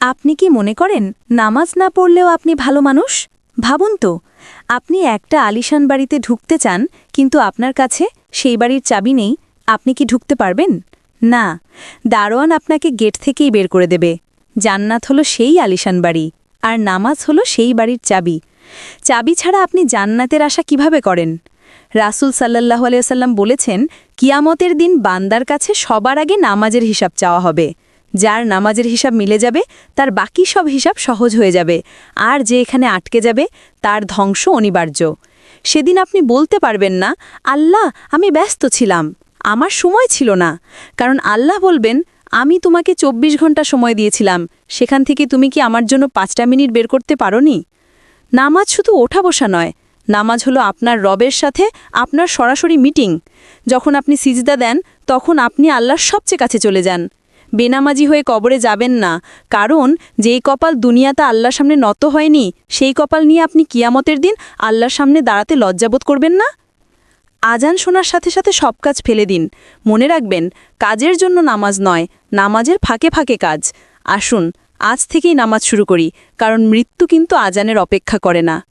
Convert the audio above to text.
আপনি কি মনে করেন নামাজ না পড়লেও আপনি ভালো মানুষ? ভাবুন তো, আপনি একটা আলিশান বাড়িতে ঢুকতে চান, কিন্তু আপনার কাছে সেই বাড়ির চাবি নেই, আপনি কি ঢুকতে পারবেন? না, দারোয়ান আপনাকে গেট থেকেই বের করে দেবে। জান্নাত হলো সেই আলিশান বাড়ি, আর নামাজ হলো সেই বাড়ির চাবি। চাবি ছাড়া আপনি জান্নাতের আশা কীভাবে করেন? রাসুল সাল্লাহ আলিয়াল্লাম বলেছেন, কিয়ামতের দিন বান্দার কাছে সবার আগে নামাজের হিসাব চাওয়া হবে। যার নামাজের হিসাব মিলে যাবে, তার বাকি সব হিসাব সহজ হয়ে যাবে। আর যে এখানে আটকে যাবে, তার ধ্বংস অনিবার্য। সেদিন আপনি বলতে পারবেন না, আল্লাহ, আমি ব্যস্ত ছিলাম। আমার সময় ছিল না। কারণ আল্লাহ বলবেন, আমি তোমাকে ২৪ ঘণ্টা সময় দিয়েছিলাম। সেখান থেকে তুমি কি আমার জন্য পাঁচটা মিনিট বের করতে পারোনি? নামাজ শুধু ওঠা বসা নয়, নামাজ হলো আপনার রবের সাথে আপনার সরাসরি মিটিং। যখন আপনি সিজদা দেন, তখন আপনি আল্লাহর সবচেয়ে কাছে চলে যান। বেনামাজি হয়ে কবরে যাবেন না। কারণ, যেই কপাল দুনিয়াতে আল্লাহর সামনে নত হয়নি, সেই কপাল নিয়ে আপনি কিয়ামতের দিন আল্লাহর সামনে দাঁড়াতে লজ্জাবোধ করবেন না? আজান শোনার সাথে সাথে সব কাজ ফেলে দিন। মনে রাখবেন, কাজের জন্য নামাজ নয়, নামাজের ফাঁকে ফাঁকে কাজ। আসুন, আজ থেকেই নামাজ শুরু করি, কারণ মৃত্যু কিন্তু আজানের অপেক্ষা করে না।